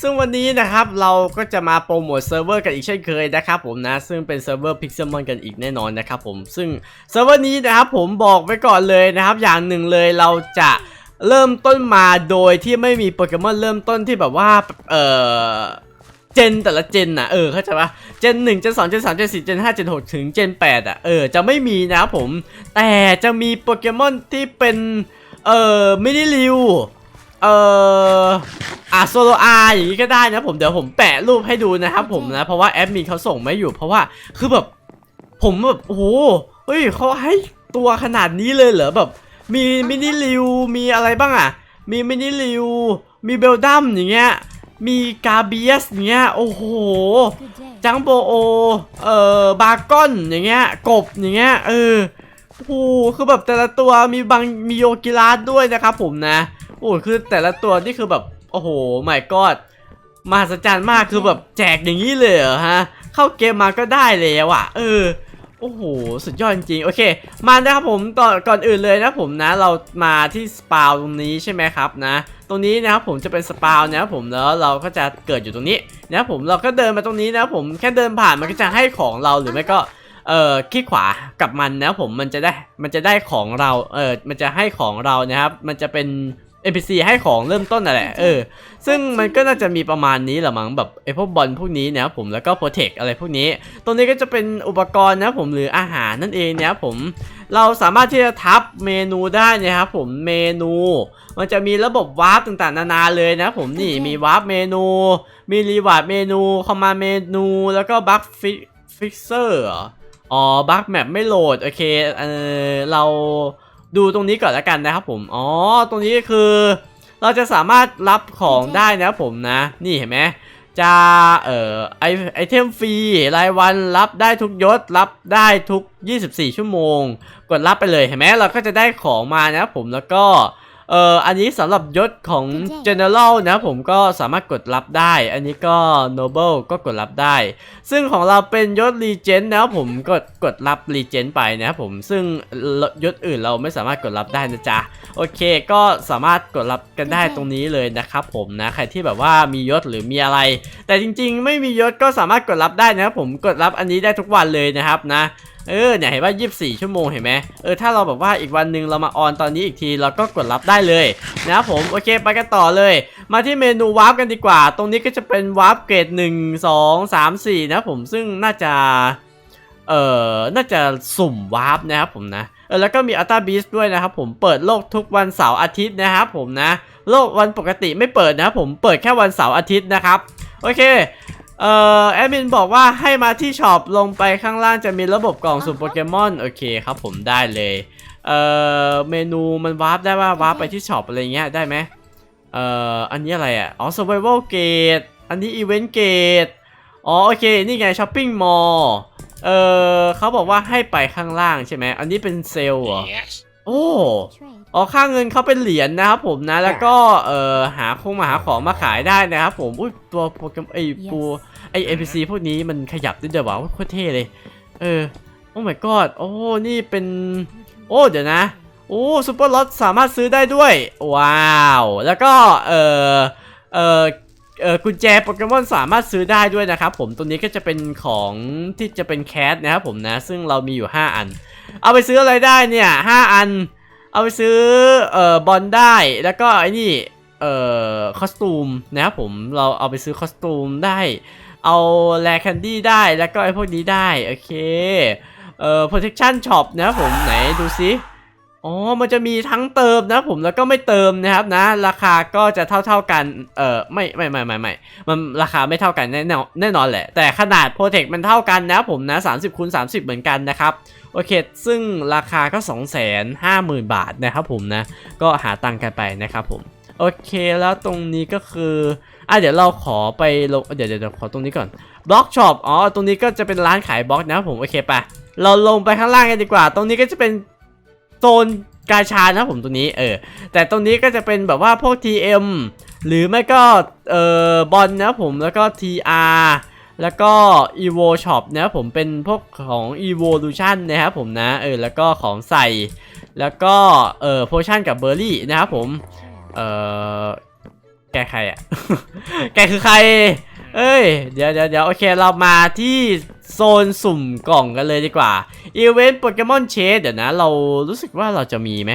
ซึ่งวันนี้นะครับเราก็จะมาโปรโมทเซิร์ฟเวอร์กันอีกเช่นเคยนะครับผมนะ ซึ่งเป็นเซิร์ฟเวอร์ Pixelmon กันอีกแน่นอนนะครับผมซึ่งเซิร์ฟเวอร์นี้นะครับผมบอกไว้ก่อนเลยนะครับ อย่างหนึ่งเลยเราจะเริ่มต้นมาโดยที่ไม่มีโปเกมอนเริ่มต้นที่แบบว่าเออเจนแต่ละเจนน่ะเออเข้าใจปะเจน1เจน2เจน3เจน4เจน5เจน6ถึงเจน8อะเออจะไม่มีนะครับผม แต่จะมีโปเกมอนที่เป็น เอ่อมินิลิวเอ่อ อะโซโลอาร์อย่างนี้ก็ได้นะผมเดี๋ยวผมแปะรูปให้ดูนะครับผมนะเพราะว่าแอดมินเขาส่งมาอยู่เพราะว่าคือแบบผมแบบโอ้โหเฮ้ยเขาให้ตัวขนาดนี้เลยเหรอแบบ มีมินิลิวมีอะไรบ้างอะ มีมินิลิวมีเบลดัมอย่างเงี้ยมีกาเบียสอย่างเงี้ยโอ้โหจังโบโอเอ่อบาร์กอนอย่างเงี้ยกบอย่างเงี้ยเออโอ้โหคือแบบแต่ละตัวมีบางมีโยกิราสด้วยนะครับผมนะโอ้โหคือแต่ละตัวนี่คือแบบ โอ้โหไม่กอดมหัศจรรย์มากคือแบบแจกอย่างนี้เลยเหรอฮะ เข้าเกมมาก็ได้แล้วอะ เออโอ้โห สุดยอดจริงๆโอเค มานะครับผมก่อนก่อนอื่นเลยนะผมนะ เรามาที่สปาวตรงนี้ใช่ไหมครับนะ ตรงนี้นะครับผมจะเป็นสปาวนะครับผมแล้วเราก็จะเกิดอยู่ตรงนี้นะครับผมเราก็เดินมาตรงนี้นะครับผมแค่เดินผ่านมันก็จะให้ของเราหรือไม่ก็เอ่อคลิกขวากับมันนะครับผมมันจะได้มันจะได้ของเราเออมันจะให้ของเรานะครับ มันจะเป็น NPC ให้ของเริ่มต้นนั่นแหละเออซึ่งมันก็น่าจะมีประมาณนี้แหละมั้งแบบไอพวกบอลพวกนี้นะครับผมแล้วก็โปรเทคอะไรพวกนี้ ตรงนี้ก็จะเป็นอุปกรณ์นะครับผมหรืออาหารนั่นเองนะครับผมเราสามารถที่จะทับเมนูได้นะครับผมเมนู มันจะมีระบบวาร์ปต่างๆ นานาเลยนะครับผมนี่มีวาร์ปเมนู มีรีวาร์ดเมนูคอมมานด์เมนูแล้วก็บัคฟิฟิกเซอร์อ๋อบัคแมปไม่โหลดโอเคเออเรา ดูตรงนี้ก่อนแล้วกันนะครับผม อ๋อ ตรงนี้คือ เราจะสามารถรับของได้นะครับผมนะ นี่เห็นไหมจะเอ่อไอไอเทมฟรีรายวันรับได้ทุกยศ รับได้ทุก 24 ชั่วโมง กดรับไปเลยเห็นไหมเราก็จะได้ของมานะครับผมแล้วก็ เอ่ออันนี้สำหรับยศของ general นะครับผมก็สามารถกดรับได้ อันนี้ก็ noble ก็กดรับได้ ซึ่งของเราเป็นยศ regent นะครับผมกดกดรับ regent ไปนะครับผมซึ่งยศอื่นเราไม่สามารถกดรับได้นะจ๊ะโอเค ก็สามารถกดรับกันได้ตรงนี้เลยนะครับผมนะใครที่แบบว่ามียศหรือมีอะไร แต่จริงๆ ไม่มียศก็สามารถกดรับได้นะครับผมกดรับอันนี้ได้ทุกวันเลยนะครับนะ เออเนี่ยเห็นว่า 24 ชั่วโมงเห็นไหมเออถ้าเราแบบว่าอีกวันหนึ่งเรามาออนตอนนี้อีกทีเราก็กดรับได้เลยนะครับผมโอเคไปกันต่อเลย มาที่เมนูวาร์ปกันดีกว่า ตรงนี้ก็จะเป็นวาร์ปเกรด1 2 3 4 นะผมซึ่งน่าจะเอ่อน่าจะสุ่มวาร์ปนะครับผมนะเออแล้วก็มีอัลตาบีสด้วยนะครับผมเปิดโลกทุกวันเสาร์อาทิตย์นะครับผมนะโลกวันปกติไม่เปิดนะครับผมเปิดแค่วันเสาร์อาทิตย์นะครับโอเค เอ่อแอดมินบอกว่าให้มาที่ช็อปลงไปข้างล่างจะมีระบบกล่องสุ่มโปเกมอนโอเคครับผมได้เลยเอ่อเมนูมันวาร์ปได้ว่าวาร์ปไปที่ช็อปอะไรเงี้ยได้ไหมเอ่ออันนี้อะไรอะอ๋อ survival gate อันนี้ event gate อ๋อโอเคนี่ไงช้อปปิ้งมอลล์เออเขาบอกว่าให้ไปข้างล่างใช่ไหม อันนี้เป็นเซลล์เหรอ Yes. โอ้ อ๋อค่าเงินเขาเป็นเหรียญนะครับผมนะแล้วก็เอ่อหาคงมาหาของมาขายได้นะครับผมอุ้ยตัวโปเกมไอปูไอเอพีซีพวกนี้มันขยับได้เดี๋ยวว่าโคตรเท่เลย เออโอ้ my god โอ้นี่เป็น โอ้เดี๋ยวนะโอ้ซูเปอร์ลอตสามารถซื้อได้ด้วย ว้าว แล้วก็เอ่อเอ่อเอ่อกุญแจโปเกมอนสามารถซื้อได้ด้วยนะครับผมตัวนี้ก็จะเป็นของที่จะเป็นแคสนะครับผมนะ ซึ่งเรามีอยู่ 5 อัน เอาไปซื้ออะไรได้เนี่ย 5 อัน เอาไปซื้อเอ่อบอลได้แล้วก็ไอ้นี่เอ่อคอสตูมนะครับผมเราเอาไปซื้อคอสตูมได้ เอาแลแคนดี้ได้แล้วก็ไอ้พวกนี้ได้ โอเคเอ่อ protection shop นะครับผมไหนดูซิ อ๋อ มันจะมีทั้งเติมนะผมแล้วก็ไม่เติมนะครับนะ ราคาก็จะเท่าเท่าๆกัน เออไม่ไม่ไม่ไม่ไม่มันราคาไม่เท่ากันแน่นอนแน่นอนแหละ แต่ขนาด protect มันเท่ากันนะผมนะ30คูณ30 เหมือนกันนะครับ โอเค ซึ่งราคาก็ 2 5 0 0 0 0 บาทนะครับผมนะ ก็หาตังค์กันไปนะครับผม โอเคแล้วตรงนี้ก็คืออะเดี๋ยวเราขอไปลงเดี๋ยวเดี๋ยวเดี๋ยวขอตรงนี้ก่อนบล็อกช็อปอ๋อตรงนี้ก็จะเป็นร้านขายบล็อกนะครับผมโอเคไปเราลงไปข้างล่างกันดีกว่า ตรงนี้ก็จะเป็น โซนกาชานะผมตรงนี้เออแต่ตรงนี้ก็จะเป็นแบบว่าพวก TM หรือไม่ก็เออบอลนะผมแล้วก็ TR แล้วก็ Evo Shop นะผมเป็นพวกของ Evolution นะครับผมนะเออแล้วก็ของใส่ แล้วก็เออโพชั่นกับเบอร์รี่นะครับผมเออแกใครอะ แกคือใคร เอ้ย เดี๋ยวเดี๋ยวเดี๋ยวโอเค เรามาที่ โซนสุ่มกล่องกันเลยดีกว่าอีเวนต์โปเกมอนเชสเดี๋ยวนะ เรารู้สึกว่าเราจะมีไหม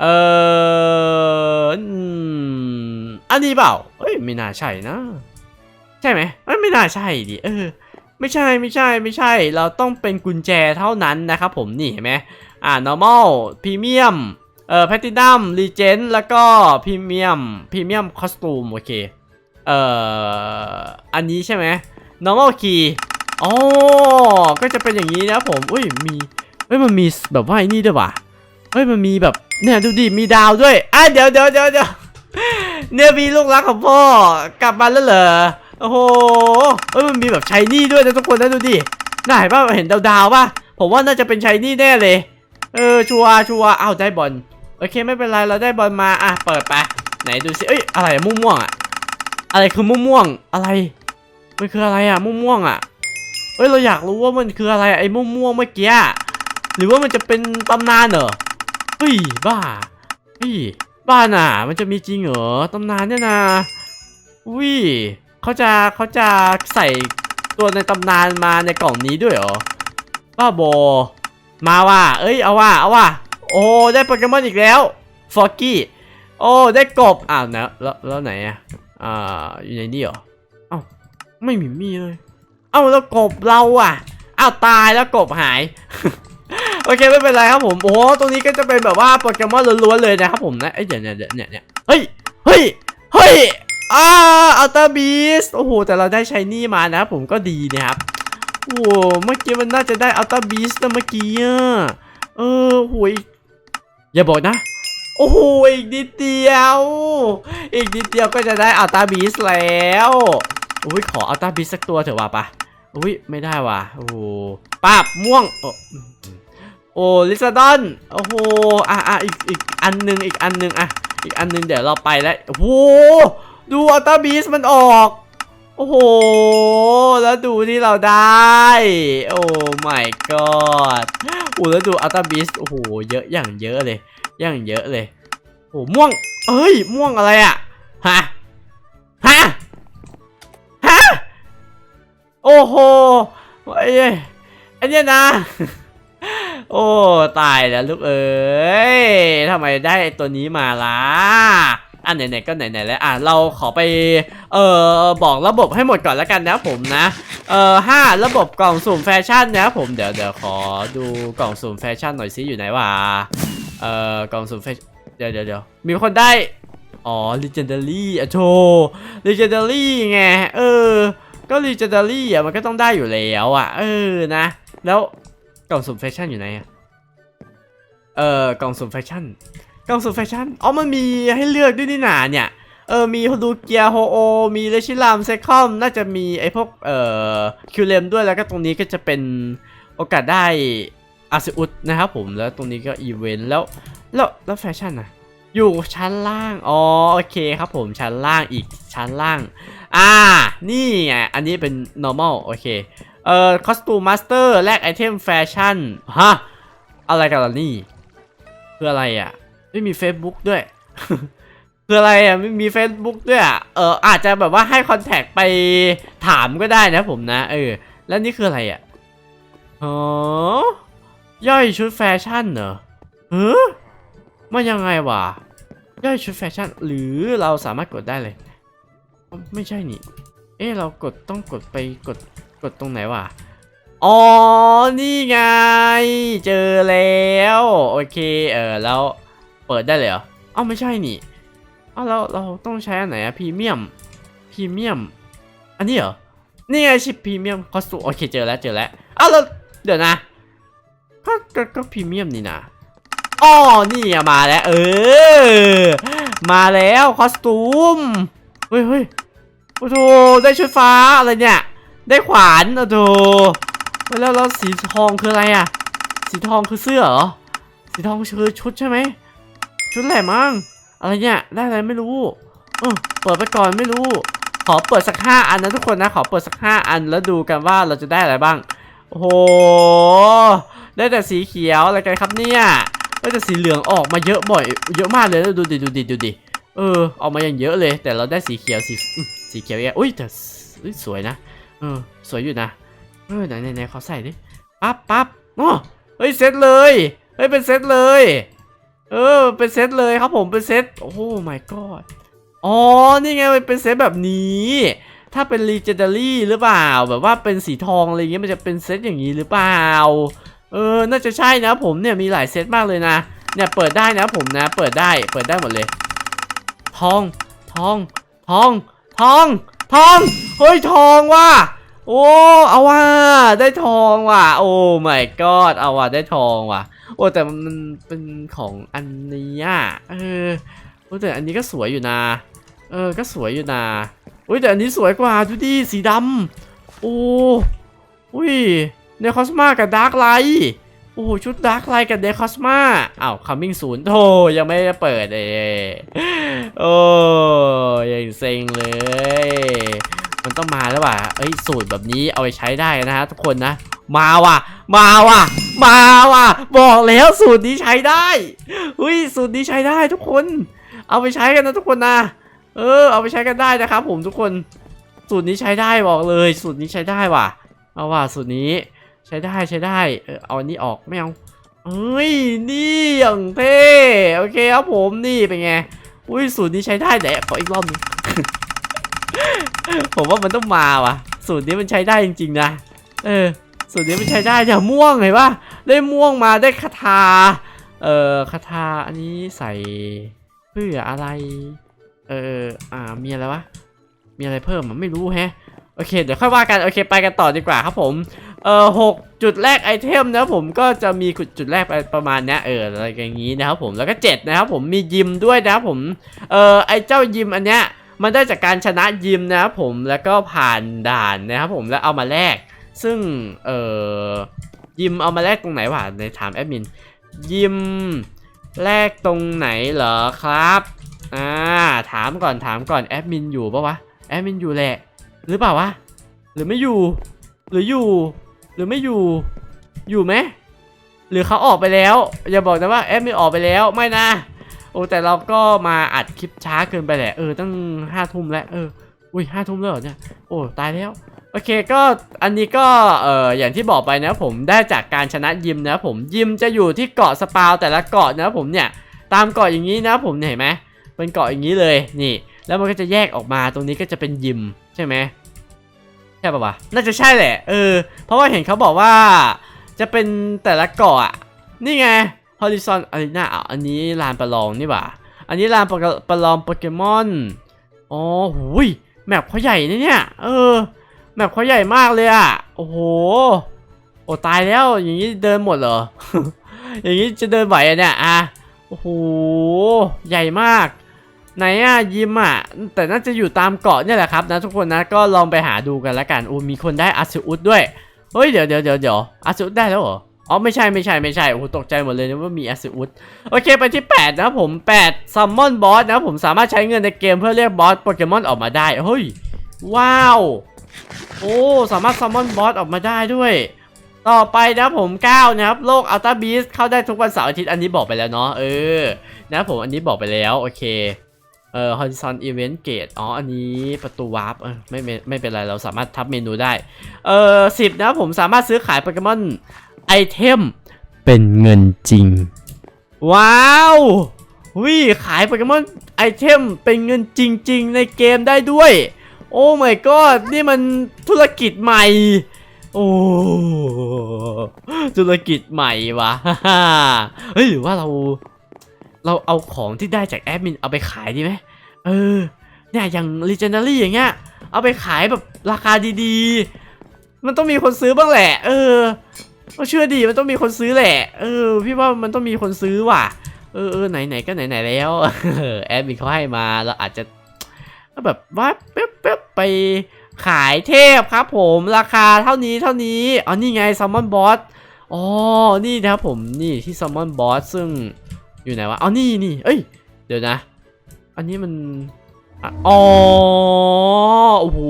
เอออืมอันนี้เปล่าเอ้ยไม่น่าใช่นะ ใช่ไหมเอ้ยไม่น่าใช่ดิเออ ไม่ใช่ไม่ใช่ไม่ใช่ เราต้องเป็นกุญแจเท่านั้นนะครับผมนี่เห็นไหมอ่า normal premium เอ่อ platinum legend แล้วก็ premium premium costume โอเค เอ่อ อันนี้ใช่ไหม normal key อ๋อ ก็จะเป็นอย่างนี้นะผมอุ้ยมีเฮ้ยมันมีแบบว่าไอ้นี่ด้วยว่ะเฮ้ยมันมีแบบเนี่ยดูดิมีดาวด้วยอะเดี๋ยวเดี๋ยวเดี๋ยวเดี๋ยวเนี่ยมีลูกรักของพ่อกลับมาแล้วเหรอโอ้โหเฮ้ยมันมีแบบชายนี่ด้วยนะทุกคนนะดูดิน่าเห็นป่ะเห็นดาวๆป่ะผมว่าน่าจะเป็นชายนี่แน่เลย เออชัวชัวร์อ้าวได้บอลโอเคไม่เป็นไรเราได้บอลมาอะเปิดไปไหนดูสิเอ้ยอะไรม่วงๆอะอะไรคือม่วงๆอะไรมันคืออะไรอะม่วงๆอะ เอ้ยเราอยากรู้ว่ามันคืออะไรไอ้ม่วงๆเมื่อกี้หรือว่ามันจะเป็นตำนานเหรอเฮ้ยบ้าเฮ้ยบ้าน่ะ มันจะมีจริงเหรอตำนานเนี่ยนะอุ้ยเขาจะเขาจะใส่ตัวในตำนานมาในกล่องนี้ด้วยเหรอบ้าบอมาว่ะเอ้ยเอาว่ะเอาว่ะโอ้ได้โปเกมอนอีกแล้วฟอกกี้โอ้ได้กบอ้าวแล้วแล้วแล้วไหนอะอ่าอยู่ในนี่เหรอเอ้าไม่มีมีเลย อ้าแล้วกบเราอะอ้าวตายแล้วกบหาย โอเคไม่เป็นไรครับผมโอ้โหตรงนี้ก็จะเป็นแบบว่าโปเกมอนล้วนๆเลยนะครับผมนะเอ้ยเดี๋ยวเนี่ยเดี๋ยวเนี่ยเนี่ยเฮ้ยเฮ้ยเฮ้ยอ่าอัลตาบีสโอ้โหแต่เราได้ใช้นี่มานะครับผมก็ดีนะครับโอ้เมื่อกี้มันน่าจะได้อัลตาบีสนะเมื่อกี้อะเออโหยอย่าบอกนะโอ้โหอีกนิดเดียว อีกนิดเดียวก็จะได้อัลตาบีสแล้ว อุ้ยขออัลตาบีสสักตัวเถอะว่ะปะ อุ้ยไม่ได้ว่ะโอ้โหปาบม่วงโอ้โอ้ลิซาดอนโอ้โหอะอะอีกอีกอันหนึงอีกอันหนึงอะอีกอันหนึงเดี๋ยวเราไปแล้วโอ้โหดูอัลตาบีสมันออก โอ้โห แล้วดูที่เราได้ โอ้ my god โอ้แล้วดูอัลตาบีสโอ้โหเยอะอย่างเยอะเลยอย่างเยอะเลยโอ้ม่วงเอ้ยม่วงอะไรอะฮะฮะฮะ โอ้โหไอ้ไอ้เนี่ยนะ โอ้ ตายแล้วลูกเอ้ยทำไมได้ตัวนี้มาล่ะอะไหนๆก็ไหนๆแล้วอะเราขอไปเอ่อบอกระบบให้หมดก่อนแล้วกันนะผมนะเอ่อห้าระบบกล่องสุ่มแฟชั่นนะผมเดี๋ยวเดี๋ยวขอดูกล่องสุ่มแฟชั่นหน่อยซิอยู่ไหนวะเอ่อกล่องสุ่มแฟชั่นเดี๋ยวเดี๋ยวเดี๋ยวมีคนได้อ๋อ legendary อะโช legendary ไงเออ ก็ legendary อะมันก็ต้องได้อยู่แล้วอะ เออนะ แล้วกล่องสุ่มแฟชั่นอยู่ไหนอะเออกล่องสุ่มแฟชั่นกล่องสุ่มแฟชั่นอ๋อมันมีให้เลือกด้วยนี่หนาเนี่ยเออมีฮูดูเกียโฮโอ มีเลชิลามเซคอมน่าจะมีไอพวกเอ่อคิวเลมด้วยแล้วก็ตรงนี้ก็จะเป็นโอกาสได้อาซิอุสนะครับผมแล้วตรงนี้ก็อีเวนต์แล้วแล้วแล้วแฟชั่นอะอยู่ชั้นล่าง อ๋อ โอเคครับผมชั้นล่างอีกชั้นล่าง อ่า นี่ไง อันนี้เป็น normal โอเค เอ่อ costume master แลกไอเทมแฟชั่น ฮะ อะไรกันล่ะนี่ คืออะไรอะ ไม่มี Facebook ด้วย คืออะไรอะ ไม่มี Facebook ด้วยอะ เอออาจจะแบบว่าให้คอนแทคไปถามก็ได้นะผมนะ เออ แล้วนี่คืออะไรอะอ๋อย่อยชุดแฟชั่นเหรอเฮ้อมันยังไงวะย่อยชุดแฟชั่น หรือเราสามารถกดได้เลย ไม่ใช่นี่ เอ๊ะเรากดต้องกดไปกดกดตรงไหนวะอ๋อ นี่ไง เจอแล้ว โอเค เออแล้วเปิดได้เลยเหรออ้าไม่ใช่นี่อ้าเราเราต้องใช้อันไหนอะพรีเมียมพรีเมียม อันนี้เหรอ นี่ไงชิปพรีเมียมคอสตูมโอเคเจอแล้วเจอแล้วเอ้าล้วเดี๋ยวนะก็ก็ก็พรีเมียมนี่นะอ๋อนี่มาแล้ว เออ มาแล้วคอสตูม เฮ้ยเฮ้ย โอ้โหได้ชุดฟ้าอะไรเนี่ย ได้ขวานโอ้โหแล้วแล้วสีทองคืออะไรอะสีทองคือเสื้อเหรอ สีทองคือชุดใช่ไหม ชุดแหลมมั้ง อะไรเนี่ย ได้อะไรไม่รู้ เออเปิดไปก่อนไม่รู้ ขอเปิดสักห้าอันนะทุกคนนะ ขอเปิดสักห้าอันแล้วดูกันว่าเราจะได้อะไรบ้าง โอ้โห ได้แต่สีเขียวอะไรกันครับเนี่ยได้แต่สีเหลืองออกมาเยอะบ่อย เยอะมากเลยดูดิดูดิดูดิ เออ ออกมาอย่างเยอะเลย แต่เราได้สีเขียวสีสีเขียวเองอุ้ยแต่สวยนะเออสวยอยู่นะเออไหนไหนไหนขอใส่ดิปั๊บปั๊บอ๋อเฮ้ยเซตเลยเฮ้ยเป็นเซตเลย เออเป็นเซตเลยครับผมเป็นเซตโอ้ my god อ๋อนี่ไงมันเป็นเซตแบบนี้ ถ้าเป็น legendary หรือเปล่า แบบว่าเป็นสีทองอะไรเงี้ยมันจะเป็นเซตอย่างนี้หรือเปล่าเออน่าจะใช่นะผมเนี่ยมีหลายเซตมากเลยนะเนี่ยเปิดได้นะผมนะ เปิดได้เปิดได้หมดเลย ทองทองทอง ทอง ทอง เฮ้ยทองว่ะ โอ้ เอาว่ะ ได้ทองว่ะ โอ้ my god เอาว่ะ ได้ทองว่ะ โอ้ แต่มันเป็นของอันนี้อะเออ โอ้แต่อันนี้ก็สวยอยู่นะ เออ ก็สวยอยู่นะอุ้ยแต่อันนี้สวยกว่าดูดิ สีดำโอ้ อุ้ย เนคอสมากับดาร์กไลท์ โอ้ชุดดาร์กไลท์กับเนคอสมาอ้าวคัมมิ่งศูนย์โธ่ยังไม่ได้เปิดเลยโอ้ยังเซ็งเลย มันต้องมาแล้วว่ะเอ้ยสูตรแบบนี้เอาไปใช้ได้นะฮะทุกคนนะ มาว่ะ มาว่ะ มาว่ะ บอกแล้วสูตรนี้ใช้ได้อุ้ยสูตรนี้ใช้ได้ทุกคน เอาไปใช้กันนะทุกคนนะ เออ เอาไปใช้กันได้นะครับ ผมทุกคน สูตรนี้ใช้ได้บอกเลย สูตรนี้ใช้ได้ว่ะ เอาว่ะสูตรนี้ ใช้ได้ใช้ได้เออเอาอันนี้ออกไม่เอาเอ้ยนี่อย่างเท่โอเคครับผมนี่เป็นไงอุ้ยสูตรนี้ใช้ได้แต่ขออีกรอบหนึงผมว่ามันต้องมาว่ะ สูตรนี้มันใช้ได้จริงๆนะเออสูตรนี้มันใช้ได้อย่าม่วงเห็นปะได้ม่วงมาได้คาถาเอ่อคาถาอันนี้ใส่เพื่ออะไร เอออ่ามีอะไรวะมีอะไรเพิ่มอะไม่รู้แฮะโอเค เดี๋ยวค่อยว่ากัน โอเค ไปกันต่อดีกว่าครับผม เออหกจุดแรกไอเทมนะผมก็จะมีจุดแรกไปประมาณนี้เอออะไรอย่างงี้นะครับผมแล้วก็เจ็ดนะครับผมมียิมด้วยนะครับผมเออไอเจ้ายิมอันเนี้ยมันได้จากการชนะยิมนะครับผมแล้วก็ผ่านด่านนะครับผมแล้วเอามาแลกซึ่งเออยิมเอามาแลกตรงไหนวะในถามแอดมินยิมแลกตรงไหนเหรอครับอ่าถามก่อนถามก่อนแอดมินอยู่ปะวะแอดมินอยู่แหละ หรือเปล่าวะหรือไม่อยู่ หรืออยู่ หรือไม่อยู่ อยู่ไหมหรือเขาออกไปแล้ว อย่าบอกนะว่าแอดมินออกไปแล้วไม่นะ โอ้แต่เราก็มาอัดคลิปช้าเกินไปแหละเออตั้งห้าทุ่มแล้วเอออุ้ยห้าทุ่มแล้วเหรอเนี่ยโอ้ตายแล้วโอเคก็อันนี้ก็เอออย่างที่บอกไปนะผมได้จากการชนะยิมนะผมยิมจะอยู่ที่เกาะสปาวแต่ละเกาะนะผมเนี่ยตามเกาะอย่างนี้นะผมเห็นไหมเป็นเกาะอย่างนี้เลยนี่ แล้วมันก็จะแยกออกมาตรงนี้ก็จะเป็นยิมใช่ไหม ช่ปะวะ น่าจะใช่แหละ เออ เพราะว่าเห็นเขาบอกว่า จะเป็นแต่ละเกาะอะนี่ไง Horizon Arena อะอันนี้ลานประลองนี่หว่า อันนี้ลานประประลองโปเกมอน อ๋อหูยแมปเขาใหญ่นะเนี่ย เออ แมปเขาใหญ่มากเลยอะโอ้โห โอ้ตายแล้ว อย่างนี้เดินหมดเหรอ อย่างนี้จะเดินไหวอะเนี่ย อะ โอ้โห ใหญ่มาก ไหนอะยิมอะแต่น่าจะอยู่ตามเกาะเนี่ยแหละครับนะทุกคนนะก็ลองไปหาดูกันละกันโอ้มีคนได้อาซิอุสด้วยเฮ้ยเดี๋ยวเดี๋ยวเดี๋ยวเดี๋ยวอาซิอุสได้แล้วเหรออ๋อไม่ใช่ไม่ใช่ไม่ใช่โอ้ตกใจหมดเลยนะว่ามีอาซิอุสโอเคไปที่ 8 นะผม8ซัมมอนบอสนะผมสามารถใช้เงินในเกมเพื่อเรียกบอสโปเกมอนออกมาได้เฮ้ยว้าวโอ้สามารถซัมมอนบอสออกมาได้ด้วยต่อไปนะผม9นะครับโลกอัลตาบีสเข้าได้ทุกวันเสาร์อาทิตย์อันนี้บอกไปแล้วเนาะเออนะผมอันนี้บอกไปแล้วโอเค เอ่อ Horizon Event Gate อ๋อ อันนี้ประตูวาร์ปเออไม่ไม่ไม่เป็นไร เราสามารถทับเมนูได้ เอ่อสิบนะครับผมสามารถซื้อขายโปเกมอนไอเทมเป็นเงินจริง ว้าววิขายโปเกมอนไอเทมเป็นเงินจริง ๆ ในเกมได้ด้วย โอ้ my god นี่มันธุรกิจใหม่ โอ้ธุรกิจใหม่วะเฮ้ยหรือว่าเรา เราเอาของที่ได้จากแอดมินเอาไปขายดีไหมเออ เนี่ยอย่าง Legendary อย่างเงี้ย เอาไปขายแบบราคาดีๆ มันต้องมีคนซื้อบ้างแหละ เออก็เชื่อดีมันต้องมีคนซื้อแหละ เออ พี่ว่ามันต้องมีคนซื้อว่ะ เออเออไหนไหนก็ไหนไหนแล้วแอดมินเขาให้มาเราอาจจะแบบว่าเป๊บเป๊บไปขายเทพครับผมราคาเท่านี้เท่านี้อ๋อนี่ไงซ l m o n Boss อ๋อนี่นะครับผมนี่ที่ซ l m o n Boss ซึ่ง อยู่ไหนวะอ๋อนี่นี่เอ้ย เดี๋ยวนะ อันนี้มัน อ๋อ โอ้โห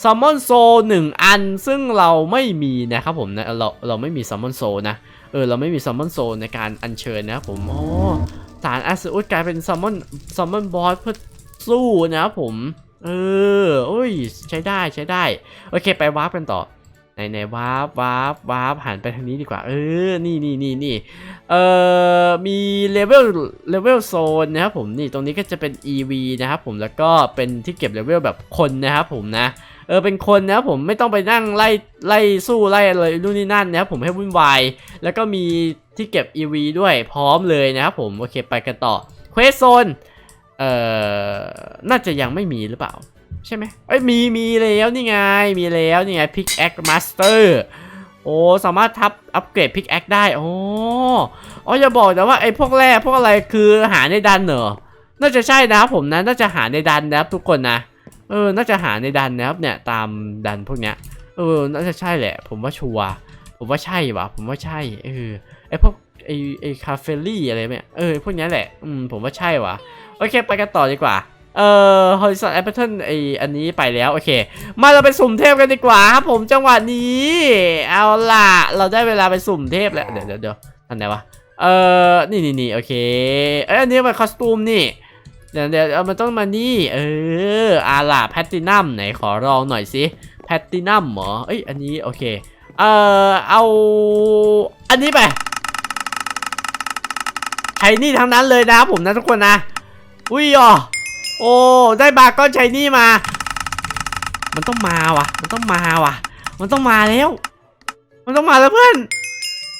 แซัมอนโซหนึ่งอันซึ่งเราไม่มีนะครับผมนะ เราเราไม่มีแซัมอนโซนะ เออ เราไม่มีแซัมอนโซในการอัญเชิญนะครับผม อ๋อสารอาซูดกลายเป็นแซัมอนแซัมมอนบอสเพื่อสู้นะครับผม เออโอ้ย ใช้ได้ใช้ได้ โอเค ไปวาร์ปกันต่อ ไหนไหนวาร์ปวาร์ปวาร์ปหันไปทางนี้ดีกว่า เออ นี่นี่นี่นี่เอ่อ มีเลเวลเลเวลโซนนะครับผมนี่ตรงนี้ก็จะเป็น EV นะครับผมแล้วก็เป็นที่เก็บเลเวลแบบคนนะครับผมนะเออเป็นคนนะครับผมไม่ต้องไปนั่งไล่ไล่สู้ไล่อะไรนู่นนี่นั่นนะครับผมให้วุ่นวายแล้วก็มีที่เก็บ EV ด้วยพร้อมเลยนะครับผมโอเคไปกันต่อเควสโซนเอ่อน่าจะยังไม่มีหรือเปล่า ใช่ไหมเอ้ยมีมีแล้วนี่ไงมีแล้วนี่ไง Pickaxe Master โอ้สามารถทับอัปเกรด Pickaxe ได้โอ้อ๋ออย่าบอกนะว่าไอ้พวกแร่พวกอะไรคือหาในดันเหรอน่าจะใช่นะครับผมนะน่าจะหาในดันนะครับทุกคนนะเออน่าจะหาในดันนะครับเนี่ยตามดันพวกเนี้ยเออน่าจะใช่แหละ ผมว่าชัวผมว่าใช่วะผมว่าใช่เออไอพวกไอไอคาเฟลี่อะไรเนี่ยเออพวกเนี้ยแหละอืมผมว่าใช่วะโอเค ไปกันต่อดีกว่า เอ่อ Horizon a p p l e ไออันนี้ไปแล้วโอเค มาเราไปสุ่มเทพกันดีกว่าครับผมจังหวะนี้ เอาล่ะ เราได้เวลาไปสุ่มเทพแล้ว เดี๋ยวเดี๋ยวเดี๋ยวทันไหนวะ เอ่อ นี่นี่นี่โอเค เอ้ยอันนี้มันคอสตูมนี่ เดี๋ยวเดี๋ยวเอามันต้องมานี่ เอออาล่ะแพตตินัมไหนขอลองหน่อยสิแพตตินัมเหรอ เอ้ยอันนี้โอเค เอ่อ เอาอันนี้ไปใช้นี่ทั้งนั้นเลยนะครับผมนะทุกคนนะ อุ้ยอ๋อ โอ้ได้บาร์ก้อนใช้นี่มา มันต้องมาว่ะ มันต้องมาว่ะ มันต้องมาแล้ว มันต้องมาแล้วเพื่อน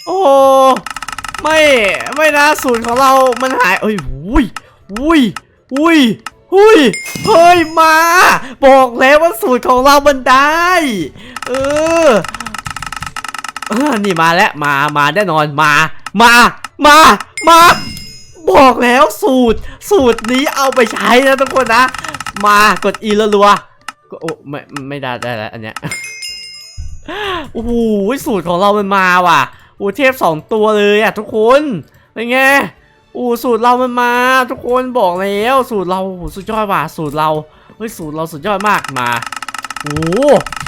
โอ้ไม่ไม่นะสูตรของเรา มันหายเอ้ยอุ้ยอุ้ยอุ้ยอุ้ยเฮ้ยมา บอกแล้วว่าสูตรของเรามันได้ เออเออนี่มาแล้วมามาแน่นอนมา มา มา มา บอกแล้วสูตรสูตรนี้เอาไปใช้นะทุกคนนะ มากดอีรัวๆก็โอ้ไม่ไม่ได้ได้แล้วอันเนี้ยโอ้โหสูตรของเรามันมาว่ะโอ้เทพสองตัวเลยอะทุกคนเป็นไงโอ้สูตรเรามันมา ทุกคนบอกแล้วสูตรเราสุดยอดว่ะสูตรเราเฮ้ยสูตรเราสุดยอดมากมาโอ้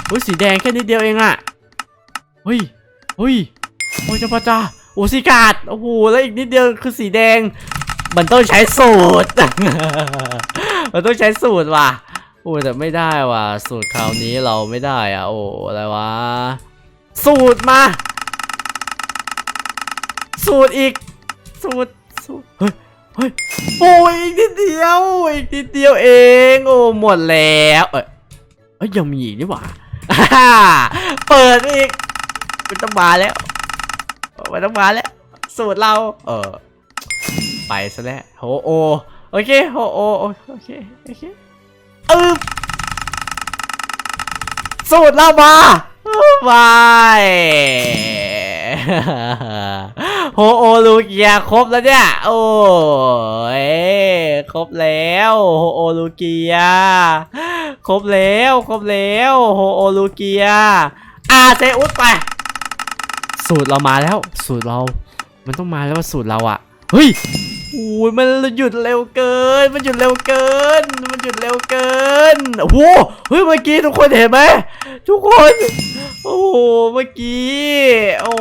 เฮ้ยสีแดงแค่นิดเดียวเองอะเฮ้ยเฮ้ยโอ้ยเจ้าพระเจ้า โอ้สีกาดโอ้โหแล้วอีกนิดเดียวคือสีแดง มันต้องใช้สูตร มันต้องใช้สูตรว่ะโอ้แต่ไม่ได้ว่ะ สูตรคราวนี้เราไม่ได้อะโอ้อะไรวะ สูตรมา สูตรอีก สูตรสูตรเฮ้ยเฮ้ยโอ้ยอีกนิดเดียวอีกนิดเดียวเอง โอ้หมดแล้วเอ้ยยังมีอีกนี่หว่าอ่าเปิดอีกมันต้องมาแล้ว มันต้องมาแล้ว สูตรเรา เออ ไปซะแล้วโฮโอ โอเคโฮโอโอโอเค โอเคเออสูตรเรามาไปโฮโอลูเกียครบแล้วเนี่ย โอ้ยครบแล้วโฮโอลูเกียครบแล้ว ครบแล้วโฮโอลูเกียอาเซอุสไป สูตรเรามาแล้ว สูตรเรา มันต้องมาแล้วว่าสูตรเราอะเฮ้ยโอ้ยมันหยุดเร็วเกิน มันหยุดเร็วเกิน มันหยุดเร็วเกินโอ้โหเฮ้ยเมื่อกี้ทุกคนเห็นไหมทุกคนโอ้โหเมื่อกี้โอ้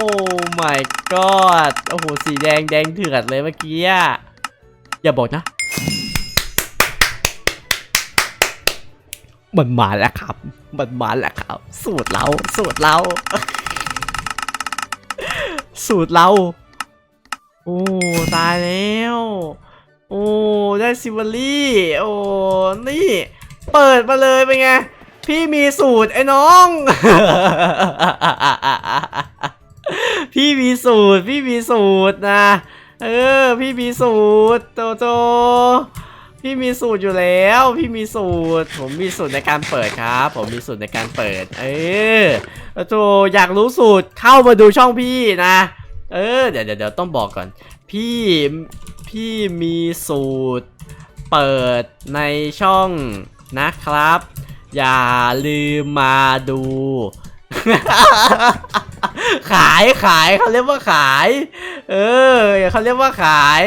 my god โอ้โหสีแดงแดงเถือดเลยเมื่อกี้อะอย่าบอกนะ มันมาแล้วครับ มันมาแล้วครับ สูตรเราสูตรเรา สูตรเรา โอ้ตายแล้ว โอ้ได้ซิวารี่ โอ้นี่ เปิดมาเลยเป็นไง พี่มีสูตรไอ้น้อง พี่มีสูตร พี่มีสูตรนะ เออ พี่มีสูตรโตโต พี่มีสูตรอยู่แล้ว พี่มีสูตร ผมมีสูตรในการเปิดครับ ผมมีสูตรในการเปิด เออโตอยากรู้สูตรเข้ามาดูช่องพี่นะ เออเดี๋ยวเดี๋ยวเดี๋ยวต้องบอกก่อน พี่พี่มีสูตรเปิดในช่องนะครับ อย่าลืมมาดู ขายขายเขาเรียกว่าขาย เออเขาเรียกว่าขาย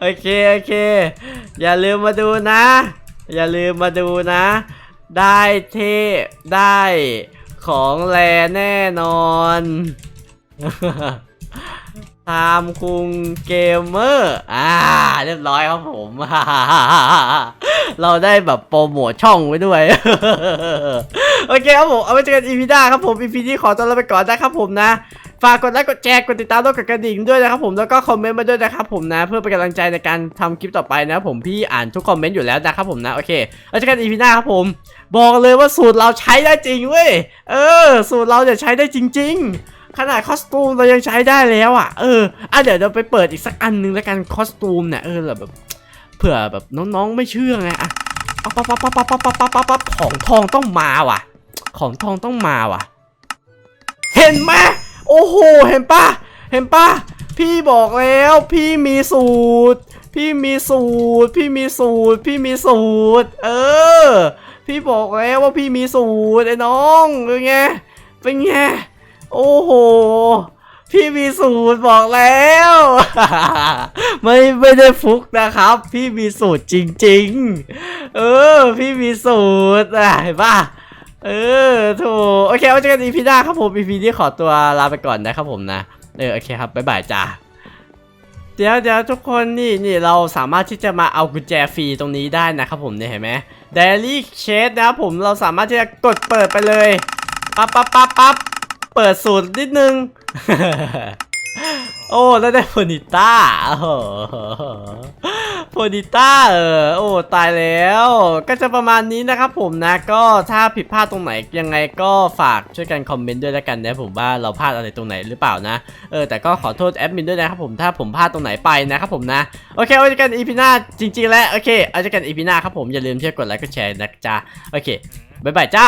โอเคโอเค อย่าลืมมาดูนะ อย่าลืมมาดูนะ ได้เทได้ของแลแน่นอนตามคุงเกมเมอร์ อ่า เรียบร้อยครับผม เราได้แบบโปรโมทช่องไว้ด้วย โอเคครับผม เอาไว้เจอกันอีพีหน้าครับผมอีพีนี้ขอตัวลาไปก่อนนะครับผมนะ ฝากกดไลค์กดแชร์กดติดตามแล้วกดกระดิ่งด้วยนะครับผมแล้วก็คอมเมนต์มาด้วยนะครับผมนะ เพื่อเป็นกำลังใจในการทำคลิปต่อไปนะผมพี่อ่านทุกคอมเมนต์อยู่แล้วนะครับผมนะโอเคเอาเจอกันอีพีหน้าครับผม บอกเลยว่าสูตรเราใช้ได้จริงเว้ยเออ สูตรเราเนี่ยใช้ได้จริง ๆขนาดคอสตูมเรายังใช้ได้แล้วอะ เออ อะเดี๋ยวเราไปเปิดอีกสักอันหนึงแล้วกันคอสตูมเนี่ยเออแบบเผื่อแบบน้องๆไม่เชื่อไงอะปั๊บปั๊บปั๊บปั๊บปั๊บปั๊บปั๊บปั๊บปั๊บของทองต้องมาว่ะ ของทองต้องมาว่ะ เห็นไหม โอ้โห เห็นปะเห็นปะพี่บอกแล้วพี่มีสูตร พี่มีสูตร พี่มีสูตร พี่มีสูตร เออ พี่บอกแล้วว่าพี่มีสูตรไอ้น้องเป็นไงเป็นไงโอ้โหพี่มีสูตรบอกแล้ว ไม่ไม่ได้ฟุกนะครับ พี่มีสูตรจริง ๆ เออ พี่มีสูตรอะเห็นปะ เออถูกโอเคไว้เจอกันอีพีหน้าครับผมอีพีนี้ขอตัวลาไปก่อนนะครับผมนะ เออโอเคครับบ๊ายบายจ้าเดี๋ยวเดี๋ยวทุกคนนี่นี่เราสามารถที่จะมาเอากุญแจฟรีตรงนี้ได้นะครับผมเนี่ยเห็นไหม Daily Chase นะครับผมเราสามารถที่จะกดเปิดไปเลยปั๊บปั๊บปั๊บปั๊บเปิดสูตรนิดนึง โอ้แล้วได้โพนิต้าโอ้โหโพนิต้าเออโอ้ตายแล้ว ก็จะประมาณนี้นะครับผมนะก็ถ้าผิดพลาดตรงไหนยังไงก็ฝากช่วยกันคอมเมนต์ด้วยแล้วกันนะผมว่าเราพลาดอะไรตรงไหนหรือเปล่านะเออแต่ก็ขอโทษแอดมินด้วยนะครับผมถ้าผมพลาดตรงไหนไปนะครับผมนะโอเคไว้เจอกันอีพีหน้าจริง ๆ แล้วโอเคเอาเจอกันอีพีหน้าครับผมอย่าลืมช่วกดไลค์กดแชร์นะจ๊ะโอเคบ๊ายบายจ้า